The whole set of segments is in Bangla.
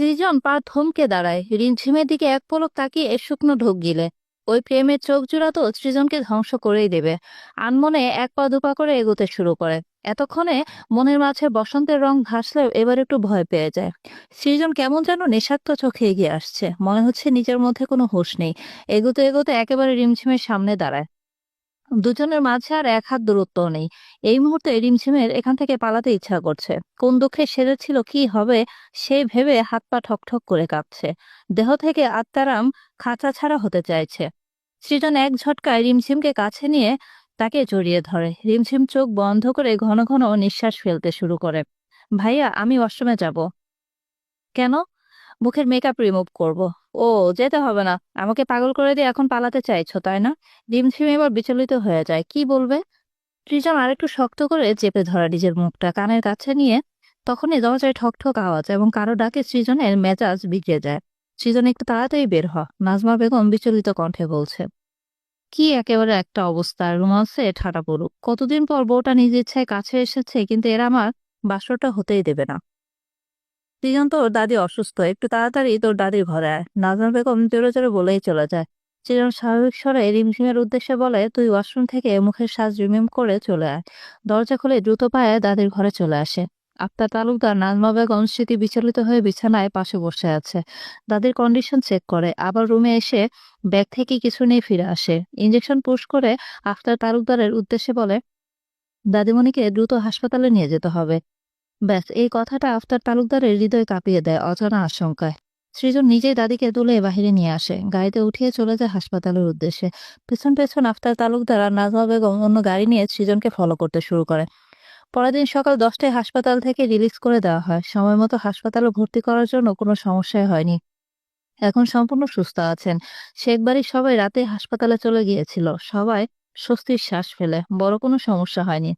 সৃজন পা থমকে দাঁড়ায়। রিমঝিমের দিকে এক পলক তাকিয়ে শুকনো ঢোক গিলে। ওই প্রেমের চোখ জোড়া তো সৃজনকে ধ্বংস করেই দেবে। আনমনে এক পা দুপা করে এগোতে শুরু করে। এতক্ষণে মনের মাঝে বসন্তের রং ভাসলেও এবার একটু ভয় পেয়ে যায়। সৃজন কেমন যেন নেশাক্ত চোখে এগিয়ে আসছে। মনে হচ্ছে নিজের মধ্যে কোনো হুঁশ নেই। এগোতে এগোতে একেবারে রিমঝিমের সামনে দাঁড়ায়। দুজনের মাঝে আর এক হাত দূরত্ব নেই। এই মুহূর্তে রিমঝিমের এখান থেকে পালাতে ইচ্ছা করছে। কোন দুঃখে সেরেছিল কি হবে, সে ভেবে হাত পা ঠকঠক করে কাঁপছে। দেহ থেকে আত্মারাম খাঁচা ছাড়া হতে চাইছে। সৃজন এক ঝটকায় রিমঝিমকে কাছে নিয়ে তাকে জড়িয়ে ধরে। রিমঝিম চোখ বন্ধ করে ঘন ঘন নিঃশ্বাস ফেলতে শুরু করে। ভাইয়া, আমি ওয়াশরুমে যাব। কেন? মুখের মেকআপ রিমুভ করব। ও, যেতে হবে না। আমাকে পাগল করে দিয়ে এখন পালাতে চাইছো, তাই না? রিমঝিম এবার বিচলিত হয়ে যায়। কি বলবে? সৃজন আরেকটু শক্ত করে চেপে ধরে নিজের মুখটা কানের কাছে নিয়ে। তখনই দরজায় ঠক ঠক আওয়াজ এবং কারও ডাকে সৃজনের মেজাজ বিগড়ে যায়। সৃজন একটু তাড়াতাড়ি বের হ, নাজমা বেগম বিচলিত কণ্ঠে বলছে। কি একেবারে একটা অবস্থা রোমান্সে ঠাটা পড়ুক কতদিন পর বউটা নিজ ইচ্ছায় কাছে এসেছে, কিন্তু এরা আমার বাসরটা হতেই দেবে না। সৃজন তোর দাদি অসুস্থ, একটু তাড়াতাড়ি তোর দাদির ঘরে আয়। নাজমা বেগম জোরে জোরে বলেই চলে যায়। সৃজন স্বাভাবিক স্বরে রিমঝিমের উদ্দেশ্যে বলে, তুই ওয়াশরুম থেকে মুখের সাজ রিমিম করে চলে আয়। দরজা খুলে দ্রুত পায়ে দাদির ঘরে চলে আসে। আফতার তালুকদার নাজমা বেগম স্মৃতি বিচলিত হয়ে বিছানায় পাশে বসে আছে। দাদির কন্ডিশন চেক করে। আবার রুমে এসে ব্যাগ থেকে কিছু নিয়ে ফিরে আসে। ইঞ্জেকশন পুশ করে আফতার তালুকদারের উদ্দেশ্যে বলে, দাদিমণিকে দ্রুত হাসপাতালে নিয়ে যেতে হবে। ব্যাস, এই কথাটা আফতার তালুকদারের হৃদয় কাঁপিয়ে দেয় অজানা আশঙ্কায়। সৃজন নিজেই দাদিকে তুলে বাহিরে নিয়ে আসে, গাড়িতে উঠিয়ে চলে যায় হাসপাতালের উদ্দেশ্যে। পেছন পেছন আফতার তালুকদার আর নাজমা বেগম অন্য গাড়ি নিয়ে সৃজনকে ফলো করতে শুরু করে। পরের দিন সকাল দশটায় হাসপাতাল থেকে রিলিজ করে দেওয়া হয়। সময় মতো হাসপাতালে ভর্তি করার জন্য কোনো সমস্যাই হয়নি। এখন সম্পূর্ণ সুস্থ আছেন। শেখ বাড়ির সবাই রাতে হাসপাতালে চলে গিয়েছিল। সবাই স্বস্তির শ্বাস ফেলে। বড় কোনো সমস্যা হয়নি।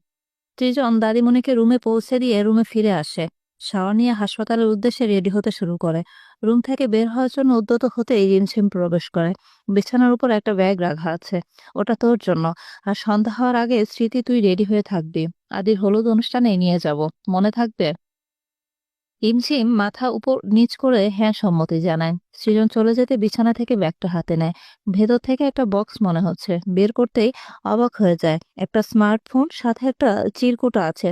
সৃজন দাদিমণিকে রুমে পৌঁছে দিয়ে রুমে ফিরে আসে, শাওয়ার নিয়ে হাসপাতালের উদ্দেশ্যে রেডি হতে শুরু করে। রুম থেকে বের হওয়ার জন্য উদ্যত হতে রিমঝিম প্রবেশ করে। বিছানার উপর একটা ব্যাগ রাখা আছে, ওটা তোর জন্য। আর সন্ধ্যা হওয়ার আগে স্মৃতি, তুই রেডি হয়ে থাকবি। আদির হলুদ অনুষ্ঠানে নিয়ে যাব। মনে থাকবে? ইমঝিম মাথা উপর নিচ করে হ্যাঁ সম্মতি জানায়। সৃজন চলে যেতে বিছানা থেকে ব্যাগটা হাতে নেয়। ভেতর থেকে একটা বক্স মনে হচ্ছে। বের করতেই অবাক হয়ে যায়। একটা স্মার্টফোন, সাথে একটা চিরকুট আছে।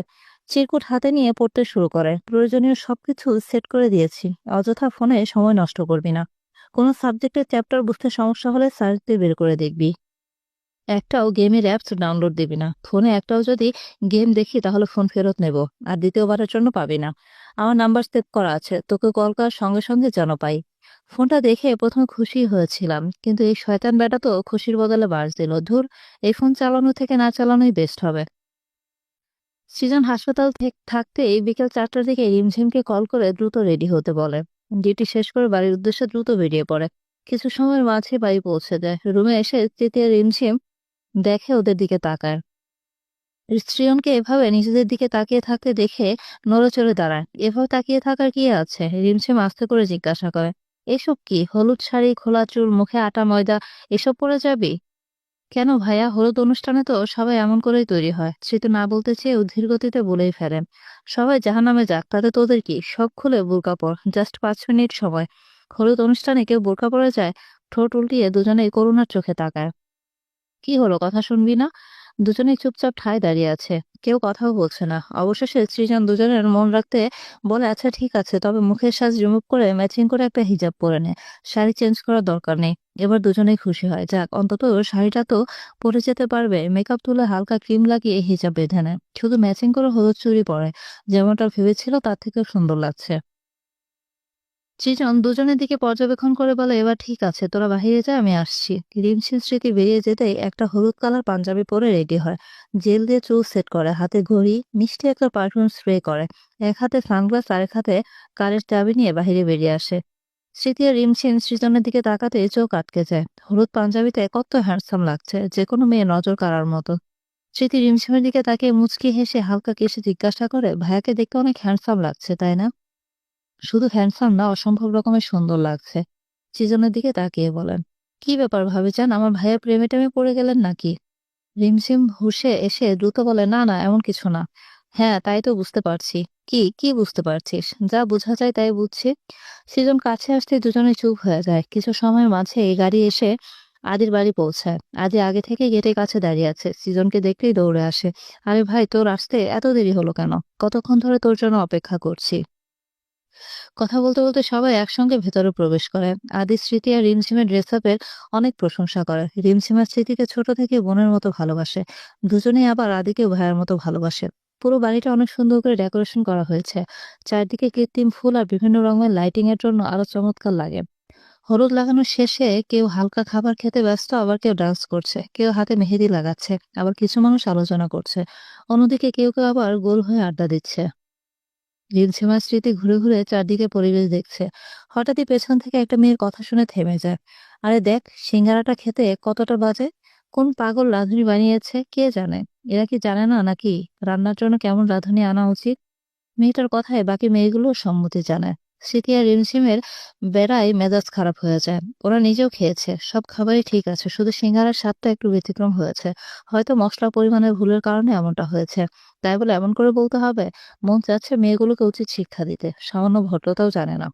চিরকুট হাতে নিয়ে পড়তে শুরু করে। প্রয়োজনীয় সবকিছু সেট করে দিয়েছি। অযথা ফোনে সময় নষ্ট করবি না। কোনো সাবজেক্টের চ্যাপ্টার বুঝতে সমস্যা হলে সার্চ দিয়ে বের করে দেখবি। একটাও গেমের অ্যাপস ডাউনলোড দিবি না। ফোনে একটাও যদি গেম দেখি, তাহলে ফোন ফেরত নেব, আর দ্বিতীয়বারের জন্য পাবি না। আমার নাম্বার সেভ করা আছে, তোকে কল করার সঙ্গে সঙ্গে যেন পাই। ফোনটা দেখে প্রথমে খুশি হয়েছিলাম, কিন্তু এই শয়তান বেটা তো খুশির বদলে বাস দিল। ধুর, এই ফোন চালানো থেকে না চালানোই বেস্ট হবে। সৃজন হাসপাতাল থেকে থাকতেই বিকেল চারটার দিকে রিমঝিমকে কল করে দ্রুত রেডি হতে বলে। ডিউটি শেষ করে বাড়ির উদ্দেশ্যে দ্রুত বেরিয়ে পড়ে। কিছু সময়ের মাঝে বাড়ি পৌঁছে যায়। রুমে এসে তৃতীয় রিমঝিম দেখে ওদের দিকে তাকায়। শ্রিয়নকে এভাবে নিজেদের দিকে তাকিয়ে থাকতে দেখে নড়ে চড়ে দাঁড়ায়। এভাবে তাকিয়ে থাকার কি আছে? রিমঝিম আস্তে করে জিজ্ঞাসা করে, এসব কি? হলুদ শাড়ি, খোলা চুল, মুখে আটা, ময়দা, এসব পরে যাবি? কেন ভাইয়া? হলুদ অনুষ্ঠানে তো সবাই এমন করেই তৈরি হয়। স্মৃতি না বলতে চেয়ে ধীর গতিতে বলেই ফেলেন সবাই জাহান্নামে যাক, তাতে তোদের কি? সব খুলে বোরকা পর জাস্ট পাঁচ মিনিট সময়। হলুদ অনুষ্ঠানে কেউ বোরকা পরে যায়? ঠোঁট উল্টিয়ে দুজনেই করুণার চোখে তাকায়। কি হলো? কথা শুনবি না? দুজনেই চুপচাপ ঠায় দাঁড়িয়ে আছে। কেউ কথাও বলছে না। অবশেষে সৃজন দুজনের মন রাখতে বলে আচ্ছা ঠিক আছে। তবে মুখের সাজ রিমুভ করে ম্যাচিং করে একটা হিজাব পরে নে। শাড়ি চেঞ্জ করার দরকার নেই। এবার দুজনেই খুশি হয়। যাক, অন্তত শাড়িটা তো পরে যেতে পারবে। মেকআপ তুলে হালকা ক্রিম লাগিয়ে হিজাব বেঁধে নেয় শুধু ম্যাচিং করে হলুদ চুড়ি পরে। যেমনটা ভেবেছিল, তার থেকেও সুন্দর লাগছে। সৃজন দুজনের দিকে পর্যবেক্ষণ করে বলে, এবার ঠিক আছে, তোরা বাহিরে যা, আমি আসছি। রিমঝিম স্মৃতি বেরিয়ে যেতেই একটা হলুদ কালার পাঞ্জাবি পরে রেডি হয়। জেল দিয়ে চুল সেট করে, হাতে ঘড়ি, মিষ্টি একটা পারফিউম স্প্রে করে। এক হাতে সানগ্লাস, আরেক হাতে কারের চাবি নিয়ে বাহিরে বেরিয়ে আসে। স্মৃতি আর রিমঝিম সৃজনের দিকে তাকাতে চোখ আটকে যায়। হলুদ পাঞ্জাবিতে কত হ্যান্ডসাম লাগছে, যে কোনো মেয়ে নজর কাড়ার মতো। স্মৃতি রিমঝিমের দিকে তাকে মুচকি হেসে হালকা কেসে জিজ্ঞাসা করে, ভাইয়াকে দেখতে অনেক হ্যান্ডসাম লাগছে, তাই না? শুধু হ্যান্ডসাম না, অসম্ভব রকমের সুন্দর লাগছে। সৃজনের দিকে তাকিয়ে বলেন, কি ব্যাপার ভাবে চান আমার ভাইয়ের প্রেমে টেমে পড়ে গেলেন নাকি? রিমঝিম হুসে এসে দ্রুত বলে, না না, এমন কিছু না। হ্যাঁ তাই তো বুঝতে পারছি। কি কি বুঝতে পারছিস? যা বোঝা যায় তাই বুঝছি। সৃজন কাছে আসতে দুজনে চুপ হয়ে যায়। কিছু সময়ের মাঝে এই গাড়ি এসে আদির বাড়ি পৌঁছায়। আদি আগে থেকে গেটের কাছে দাঁড়িয়ে আছে। সৃজনকে দেখলেই দৌড়ে আসে, আরে ভাই, তোর আসতে এত দেরি হলো কেন? কতক্ষণ ধরে তোর জন্য অপেক্ষা করছি? কথা বলতে বলতে সবাই একসঙ্গে ভেতরে প্রবেশ করে। আদি স্মৃতি আর রিমঝিমের ড্রেস আপের অনেক প্রশংসা করে। রিমঝিমের স্মৃতিকে ছোট থেকে বোনের মতো ভালোবাসে। দুজনেই আবার আদিকেও ভাইয়ের মতো ভালোবাসে। পুরো বাড়িটা অনেক সুন্দর করে ডেকোরেশন করা হয়েছে। চারদিকে কৃত্রিম ফুল আর বিভিন্ন রঙের লাইটিং এর জন্য আরও চমৎকার লাগে। হলুদ লাগানোর শেষে কেউ হালকা খাবার খেতে ব্যস্ত, আবার কেউ ডান্স করছে। কেউ হাতে মেহেদি লাগাচ্ছে, আবার কিছু মানুষ আলোচনা করছে। অন্যদিকে কেউ কেউ আবার গোল হয়ে আড্ডা দিচ্ছে। রিমঝিমার স্মৃতি ঘুরে ঘুরে চারদিকে পরিবেশ দেখছে। হঠাৎই পেছন থেকে একটা মেয়ের কথা শুনে থেমে যায়। আরে দেখ, সিঙ্গারাটা খেতে কতটা বাজে? কোন পাগল রাঁধুনি বানিয়েছে, কে জানে? এরা কি জানে না নাকি? রান্নার জন্য কেমন রাঁধুনি আনা উচিত? মেয়েটার কথায় বাকি মেয়েগুলো সম্মতি জানায়। স্মৃতি রিমসিমের বেড়ায় মেজাজ খারাপ হয়ে যায়। ওরা নিজেও খেয়েছে। সব খাবারই ঠিক আছে, শুধু সিঙ্গারার স্বাদটা একটু ব্যতিক্রম হয়েছে। হয়তো মশলা পরিমাণের ভুলের কারণে এমনটা হয়েছে। তাই বলে এমন করে বলতে হবে, মন চাচ্ছে মেয়েগুলোকে উচিত শিক্ষা দিতে। সামান্য ভদ্রতাও জানে না।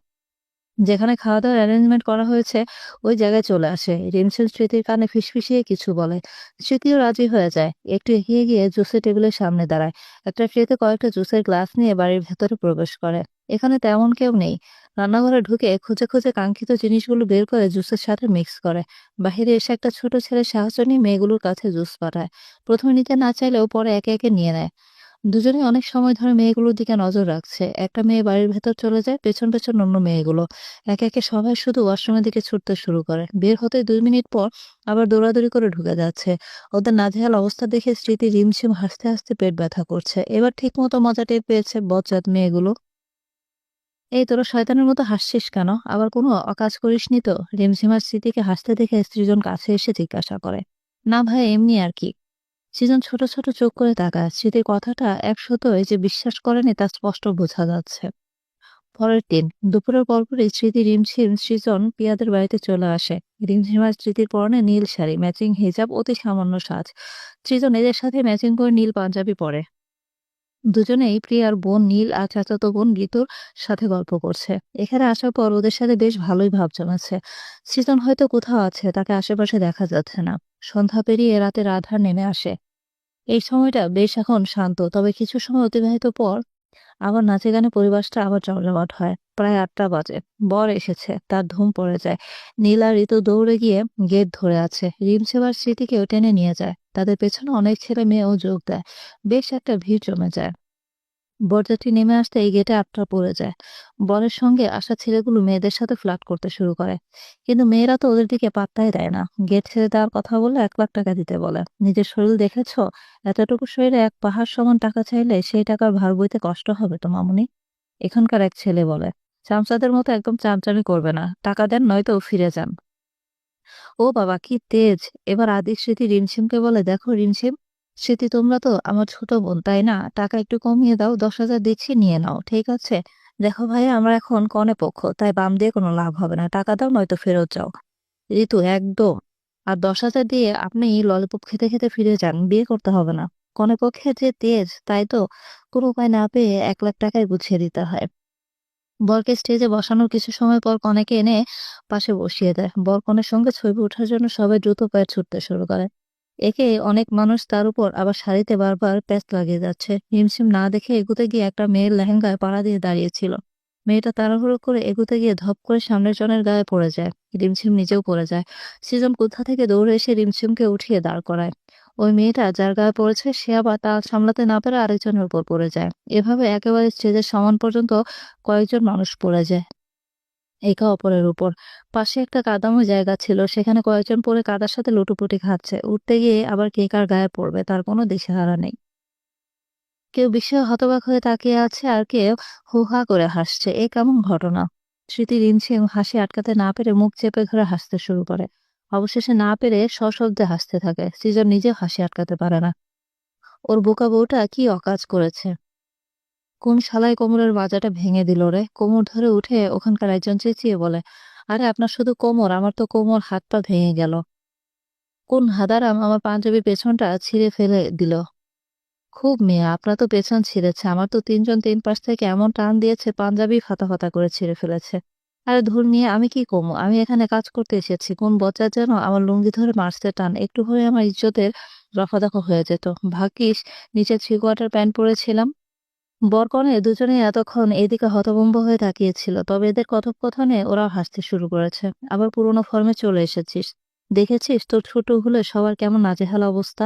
যেখানে খাওয়া দাওয়ার অ্যারেঞ্জমেন্ট করা হয়েছে, ওই জায়গায় চলে আসে। রিমঝিম স্মৃতির কানে ফিসফিসিয়ে কিছু বলে। স্মৃতিও রাজি হয়ে যায়। একটু এগিয়ে গিয়ে জুসের টেবিলের সামনে দাঁড়ায়। একটা ট্রেতে কয়েকটা জুসের গ্লাস নিয়ে বাড়ির ভেতরে প্রবেশ করে। এখানে তেমন কেউ নেই। রান্নাঘরে ঢুকে খুঁজে খুঁজে কাঙ্ক্ষিত জিনিসগুলো বের করে জুসের সাথে মিক্স করে। বাহিরে এসে একটা ছোট সাহায্য নিয়ে মেয়েগুলোর কাছে জুস পাঠায় প্রথমে নিতে না চাইলেও পরে একে একে নিয়ে নেয়। দুজনে অনেক সময় ধরে মেয়েগুলোর দিকে নজর রাখছে। একটা মেয়ে বাড়ির ভেতর চলে যায়, পেছন পেছন অন্য মেয়েগুলো। একে একে সবাই শুধু ওয়াশরুমের দিকে ছুটতে শুরু করে। বের হতে দুই মিনিট পর আবার দৌড়াদৌড়ি করে ঢুকে যাচ্ছে। ওদের নাজেহাল অবস্থা দেখে স্মৃতি রিমঝিম হাসতে হাসতে পেট ব্যথা করছে। এবার ঠিক মতো মজা টের পেয়েছে বজ্জাত মেয়েগুলো। এই তোরা শয়তানের মতো হাসছিস কেন? আবার কোনো অকাজ করিসনি তো? রিমঝিমার স্মৃতিকে হাসতে দেখে স্ত্রীজন কাছে এসে জিজ্ঞাসা করে। না ভাই, এমনি আর কি। সৃজন ছোট ছোট চোখ করে তাকায়, স্মৃতির কথাটা এক একশতই যে বিশ্বাস করেনি তা স্পষ্ট বোঝা যাচ্ছে। পরের দিন দুপুরের পরপরই স্মৃতি রিমঝিম সৃজন পিয়াদের বাড়িতে চলে আসে। রিমঝিমার স্মৃতির পরনে নীল শাড়ি, ম্যাচিং হিজাব, অতি সামান্য সাজ। সৃজন এদের সাথে ম্যাচিং করে নীল পাঞ্জাবি পরে। দুজনেই প্রিয়ার বোন নীল আর চাচাতো বোন ঋতুর সাথে গল্প করছে। এখানে আসার পর ওদের সাথে বেশ ভালোই ভাব জমেছে। সৃজন হয়তো কোথাও আছে, তাকে আশেপাশে দেখা যাচ্ছে না। সন্ধ্যা পেরিয়ে রাতে আধার নেমে আসে। এই সময়টা বেশ এখন শান্ত। তবে কিছু সময় অতিবাহিত পর আবার নাচে গানে পরিবেশটা আবার জমজমাট হয়। প্রায় আটটা বাজে। বর এসেছে। তার ধুম পড়ে যায়। নীলা ঋতু দৌড়ে গিয়ে গেট ধরে আছে। রিম সেবার স্মৃতিকেও টেনে নিয়ে যায়। তাদের পেছনে অনেক ছেলে মেয়েও যোগ দেয়। বেশ একটা ভিড় জমে যায়। বরযাত্রী নেমে আসতে এই গেটে আটটা পড়ে যায়। বরের সঙ্গে আসা ছেলেগুলো মেয়েদের সাথে ফ্লার্ট করতে শুরু করে। কিন্তু মেয়েরা তো ওদের দিকে পাত্তাই দেয় না। গেট ছেড়ে দেওয়ার কথা বলে এক লাখ টাকা দিতে বলে। নিজের শরীর দেখেছ? এতটুকু শরীরে এক পাহাড় সমান টাকা চাইলে সেই টাকার ভার বইতে কষ্ট হবে তো মামুনি? এখানকার এক ছেলে বলে, চামচাদের মতো একদম চামচামি করবে না। টাকা দেন, নয়তো ফিরে যান। ও বাবা, কি তেজ! এবার আদি স্মৃতি রিমঝিমকে বলে, দেখো রিমঝিম স্মৃতি তোমরা তো আমার ছোট বোন, তাই না? টাকা একটু কমিয়ে দাও, দশ হাজার দিচ্ছি, নিয়ে নাও, ঠিক আছে? দেখো ভাইয়া আমরা এখন কনে পক্ষ, তাই বাম দিয়ে কোনো লাভ হবে না। টাকা দাও, নয়তো ফেরত যাও। ঋতু, একদম। আর দশ হাজার দিয়ে আপনি ললিপপ খেতে খেতে ফিরে যান, বিয়ে করতে হবে না। কনে পক্ষে যে তেজ, তাই তো? কোনো উপায় না পেয়ে এক লাখ টাকায় গুছিয়ে দিতে হয়। বরকে স্টেজে বসানোর কিছু সময় পর কনেকে এনে পাশে বসিয়ে দেয়। বর কনের সঙ্গে ছবি ওঠার জন্য সবাই দ্রুত পায়ে ছুটতে শুরু করে। একে অনেক মানুষ তার উপর আবার শাড়িতে বারবার প্যাচ লাগিয়ে যাচ্ছে। হিমশিম না দেখে এগুতে গিয়ে একটা মেয়ের লেহেঙ্গায় পাড়া দিয়ে দাঁড়িয়েছিল। মেয়েটা তাড়াহুড়ো করে এগুতে গিয়ে ধপ করে সামনের জনের গায়ে পড়ে যায়। রিমঝিম নিজেও পড়ে যায়। সৃজন কোথা থেকে দৌড়ে এসে রিমঝিমকে উঠিয়ে দাঁড় করায়। ওই মেয়েটা যার গায়ে পড়েছে, সে আবার তা সামলাতে না পেরে আরেকজনের উপর পড়ে যায়। এভাবে একেবারে স্টেজের সমান পর্যন্ত কয়েকজন মানুষ পড়ে যায়। একে অপরের উপর। পাশে একটা কাদামো জায়গা ছিল, সেখানে কয়েকজন পরে কাদার সাথে লুটোপুটি খাচ্ছে। উঠতে গিয়ে আবার কে কার গায়ে পড়বে, তার কোনো দিশেহারা নেই। কেউ বিস্ময়ে হতবাক হয়ে তাকিয়ে আছে আর কেউ হু হা করে হাসছে। এ কেমন ঘটনা? স্মৃতি রিমঝিম হাসি আটকাতে না পেরে মুখ চেপে ধরে হাসতে শুরু করে। অবশেষে না পেরে সশব্দে হাসতে থাকে। সৃজন নিজেও হাসি আটকাতে পারে না। ওর বোকা বউটা কি অকাজ করেছে? কোন শালায় কোমরের বাজাটা ভেঙে দিল রে? কোমর ধরে উঠে ওখানকার একজন চেঁচিয়ে বলে, আরে, আপনার শুধু কোমর, আমার তো কোমর হাত পা ভেঙে গেল। কোন হাদারাম আমার পাঞ্জাবি পেছনটা ছিঁড়ে ফেলে দিল। খুব মেয়ে, আপনার তো পেছন ছিঁড়েছে, আমার তো তিনজন তিন পাশ থেকে এমন টান দিয়েছে, পাঞ্জাবি ফাতা ফাতা করে ছিঁড়ে ফেলেছে। আরে, ধুর নিয়ে আমি কি কমু আমি এখানে কাজ করতে এসেছি, কোন বজ্জার যেন আমার লুঙ্গি ধরে মারতে টান, একটু হয়ে আমার ইজ্জতের রফাদফা হয়ে যেত। ভাগ্যিস, নিচে থ্রি কোয়ার্টার প্যান্ট পরেছিলাম। বরকনে দুজনেই এতক্ষণ এদিকে হতভম্ব হয়ে তাকিয়েছিল, তবে এদের কথোপকথনে ওরা হাসতে শুরু করেছে। আবার পুরোনো ফর্মে চলে এসেছিস। দেখেছিস তোর ছোট হলে সবার কেমন নাজেহাল অবস্থা?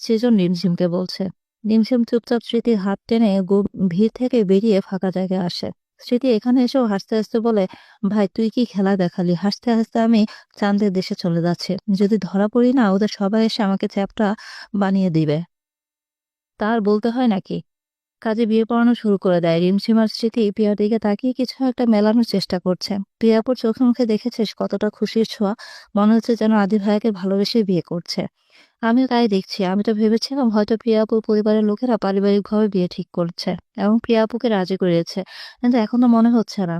সেজন নিমঝিমকে বলছে। নিমঝিম চুপচাপ স্মৃতির হাত টেনে ভিড় থেকে বেরিয়ে ফাঁকা জায়গায় আসে। স্মৃতি এখানে এসেও হাসতে হাসতে বলে, ভাই, তুই কি খেলা দেখালি? হাসতে হাসতে আমি চাঁদের দেশে চলে যাচ্ছে। যদি ধরা পড়ি না, ওদের সবাই এসে আমাকে চ্যাপটা বানিয়ে দিবে। তার বলতে হয় নাকি? কাজে বিয়ে পড়ানো শুরু করে দেয়। রিমঝিমার স্মৃতি প্রিয়ার দিকে তাকিয়ে কিছু একটা মেলানোর চেষ্টা করছে। প্রিয়াপুর চোখে মুখে দেখেছিস কতটা খুশির ছোঁয়া? মনে হচ্ছে যেন আদি ভাইয়াকে ভালোবেসে বিয়ে করছে। আমিও তাই দেখছি। আমি তো ভেবেছিলাম হয়তো প্রিয়াপুর পরিবারের লোকেরা পারিবারিকভাবে বিয়ে ঠিক করছে এবং প্রিয়াপুকে রাজি করিয়েছে, কিন্তু এখন তো মনে হচ্ছে না।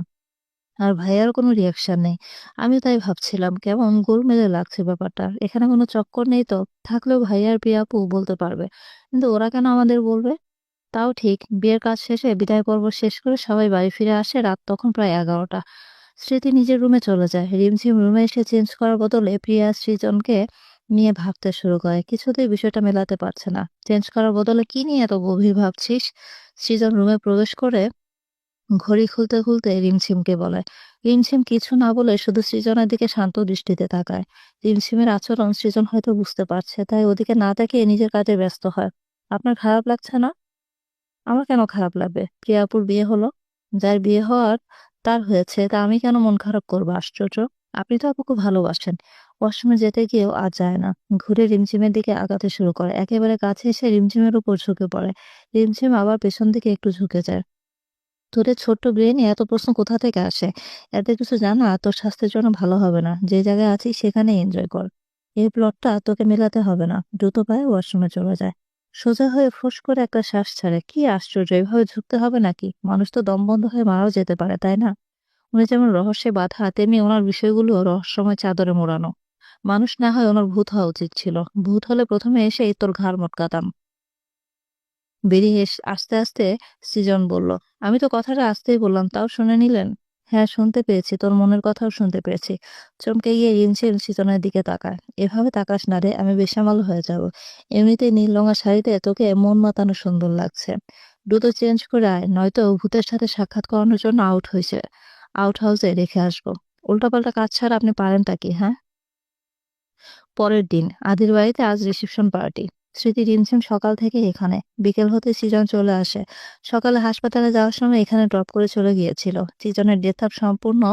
আর ভাইয়ার কোনো রিয়াকশন নেই। আমিও তাই ভাবছিলাম, কেমন গোলমেলে লাগছে ব্যাপারটা। এখানে কোনো চক্কর নেই তো? থাকলেও ভাইয়ার প্রিয়াপু বলতে পারবে। কিন্তু ওরা কেন আমাদের বলবে? তাও ঠিক। বিয়ের কাজ শেষে বিদায় পর্ব শেষ করে সবাই বাড়ি ফিরে আসে রাত তখন প্রায় এগারোটা। স্মৃতি নিজের রুমে চলে যায়। রিমঝিম রুমে এসে চেঞ্জ করার বদলে প্রিয়া সৃজনকে নিয়ে ভাবতে শুরু করে। কিছুতেই বিষয়টা মেলাতে পারছে না। চেঞ্জ করার বদলে কি নিয়ে এত গভীর ভাবছিস? সৃজন রুমে প্রবেশ করে ঘড়ি খুলতে খুলতে রিমঝিমকে বলে। রিমঝিম কিছু না বলে শুধু সৃজনের দিকে শান্ত দৃষ্টিতে তাকায়। রিমঝিমের আচরণ সৃজন হয়তো বুঝতে পারছে, তাই ওদিকে না তাকিয়ে নিজের কাজে ব্যস্ত হয়। আপনার খারাপ লাগছে না? আমার কেন খারাপ লাগবে? প্রিয়াপুর বিয়ে হলো, যার বিয়ে হওয়ার তার হয়েছে, তা আমি কেন মন খারাপ করব? আশ্চর্য। আপনি তো আপুকে ভালোবাসেন। ওয়াশরুমে যেতে গিয়েও আর যায় না। ঘুরে রিমঝিমের দিকে আগাতে শুরু করে। একেবারে কাছে এসে রিমঝিমের উপর ঝুঁকে পড়ে। রিমঝিম আবার পেছন দিকে একটু ঝুঁকে যায়। তোদের ছোট্ট ব্রেনে এত প্রশ্ন কোথা থেকে আসে? এত কিছু জানা তোর স্বাস্থ্যের জন্য ভালো হবে না। যে জায়গায় আছিস সেখানে এনজয় কর। এই প্লটটা তোকে মেলাতে হবে না। দ্রুত পায়ে ওয়াশরুমে চলে যায়। সোজা হয়ে ফুস করে একটা শ্বাস ছাড়ে। কি আশ্চর্য, এভাবে ঝুঁকতে হবে নাকি? মানুষ তো দম বন্ধ হয়ে মারাও যেতে পারে, তাই না? উনি যেমন রহস্যে বাধা, তেমনি ওনার বিষয়গুলো রহস্যময় চাদরে মোড়ানো। মানুষ না হয় ওনার ভূত হওয়া উচিত ছিল। ভূত হলে প্রথমে এসেই তোর ঘাড় মটকাতাম। বেরিয়ে এস- আস্তে আস্তে সৃজন বলল, আমি তো কথাটা আসতেই বললাম, তাও শুনে নিলেন? হ্যাঁ শুনতে পেয়েছি। তোর মনের কথাও শুনতে পেয়েছি। চমকে গিয়ে রিমঝিম সৃজনের দিকে তাকায়। এভাবে তাকাস না রে, আমি বেসামাল হয়ে যাব। এমনিতেই নীল রঙা শাড়িতে তোকে মন মাতানো সুন্দর লাগছে। দ্রুত চেঞ্জ করে আয়, নয়তো ভূতের সাথে সাক্ষাৎ করানোর জন্য আউট হয়েছে। আউট হাউসে রেখে আসব। উল্টাপাল্টা কাজ ছাড়া আপনি পারেনটা কি হ্যাঁ? পরের দিন, আদির বাড়িতে আজ রিসেপশন পার্টি। স্মৃতি রিমঝিম সকাল থেকে এখানে। বিকেল হতে সৃজন চলে আসে। সকালে হাসপাতালে যাওয়ার সময় এখানে ড্রপ করে চলে গিয়েছিল। সৃজনের ডেথ আপ সম্পূর্ণ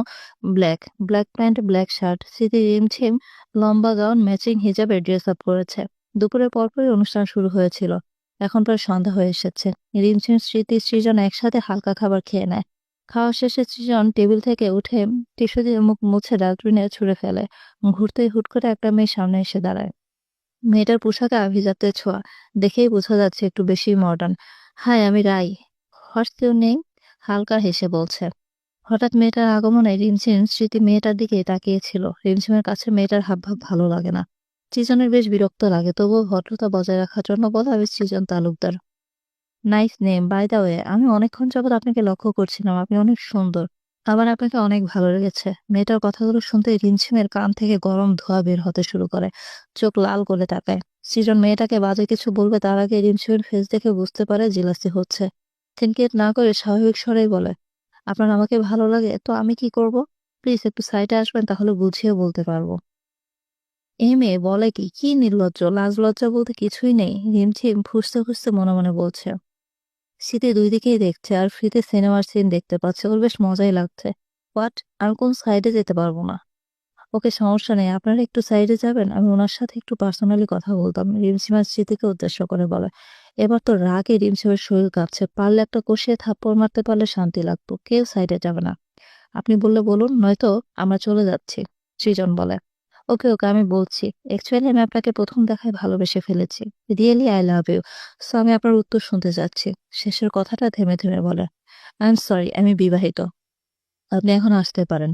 black. Black pant, black shirt. Smriti Rimjhim লম্বা গাউন, ম্যাচিং হিজাবে ড্রেস আপ করেছে। দুপুরের পরপরই অনুষ্ঠান শুরু হয়েছিল। এখন প্রায় সন্ধ্যা হয়ে এসেছে। রিমঝিম স্মৃতি, সৃজন একসাথে হালকা খাবার খেয়ে নেয়। খাওয়া শেষে সৃজন টেবিল থেকে উঠে টিস্যু দিয়ে মুখ মুছে ডাস্টবিনে ছুঁড়ে ফেলে। ঘুরতে হুট করে একটা মেয়ে সামনে এসে দাঁড়ায়। মেয়েটার পোশাকে আভিজাত্যের ছোঁয়া দেখেই বোঝা যাচ্ছে একটু বেশি মডার্ন হাই আমি রাই। ইউর নেম হালকা হেসে বলছে। হঠাৎ মেয়েটার আগমনে রিমঝিম স্মৃতি মেয়েটার দিকে তাকিয়েছিল রিমঝিমের কাছে মেয়েটার হাবভাব ভালো লাগে না। সৃজনের বেশ বিরক্ত লাগে, তবুও ভদ্রতা বজায় রাখার জন্য বলে আমি Srijan Talukdar. Nice name by the way আমি অনেকক্ষণ যাবত আপনাকে লক্ষ্য করছিলাম, আপনি অনেক সুন্দর। আবার আপনাকে অনেক ভালো লেগেছে। মেয়েটার কথাগুলো শুনতে রিমঝিমের কান থেকে গরম ধোঁয়া বের হতে শুরু করে। চোখ লাল করে তাকায়। সৃজন মেয়েটাকে বাজে কিছু বলবে তার আগে রিমঝিমের ফেস দেখে বুঝতে পারে জিলাসি হচ্ছে। থিনকেট না করে স্বাভাবিক স্বরেই বলে, আপনার আমাকে ভালো লাগে, তো আমি কি করব? প্লিজ একটু সাইডে আসবেন, তাহলে বুঝিয়ে বলতে পারব। এই মেয়ে বলে কি কি নির্লজ্জ, লাজ লজ্জা বলতে কিছুই নেই। রিমঝিম ফুসতে ফুসতে মনে মনে বলছে শীতে দুই দিকেই দেখছে আর ফ্রিতে সিনেমার সিন দেখতে পাচ্ছে। ওর বেশ মজাই লাগছে। বাট আমি কোন সাইডে যেতে পারব না। ওকে সমস্যা নেই। আপনারা একটু সাইডে যাবেন, আমি ওনার সাথে একটু পার্সোনালি কথা বলতাম। রিমঝিমার স্মৃতিকে উদ্দেশ্য করে বলে, এবার তো রাগে রিমঝিমের শরীর কাঁপছে। পারলে একটা কষিয়ে থাপ্পড় মারতে পারলে শান্তি লাগতো। কেউ সাইডে যাবে না। আপনি বললে বলুন, নয়তো আমরা চলে যাচ্ছি। সৃজন বলে। ওকে ওকে আমি বলছি। অ্যাকচুয়ালি আমি আপনাকে প্রথম দেখায় ভালোবেসে ফেলেছি। Really I love you so আমি আপনার উত্তর শুনতে যাচ্ছি শেষের কথাটা থেমে থেমে বলে আই এম সরি আমি বিবাহিত। আপনি এখন আসতে পারেন।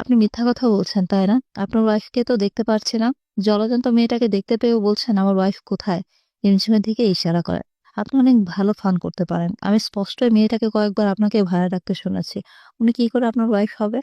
আপনি মিথ্যা কথা বলছেন, তাই না? আপনার ওয়াইফকে তো দেখতে পারছি না। জলজন্ত মেয়েটাকে দেখতে পেয়েও বলছেন, আমার ওয়াইফ কোথায়? রিমঝিমের দিকে ইশারা করে, আপনি অনেক ভালো ফান করতে পারেন। আমি স্পষ্টই মেয়েটাকে কয়েকবার আপনাকে ভাড়া রাখতে শুনেছি। উনি কি করে আপনার ওয়াইফ হবে?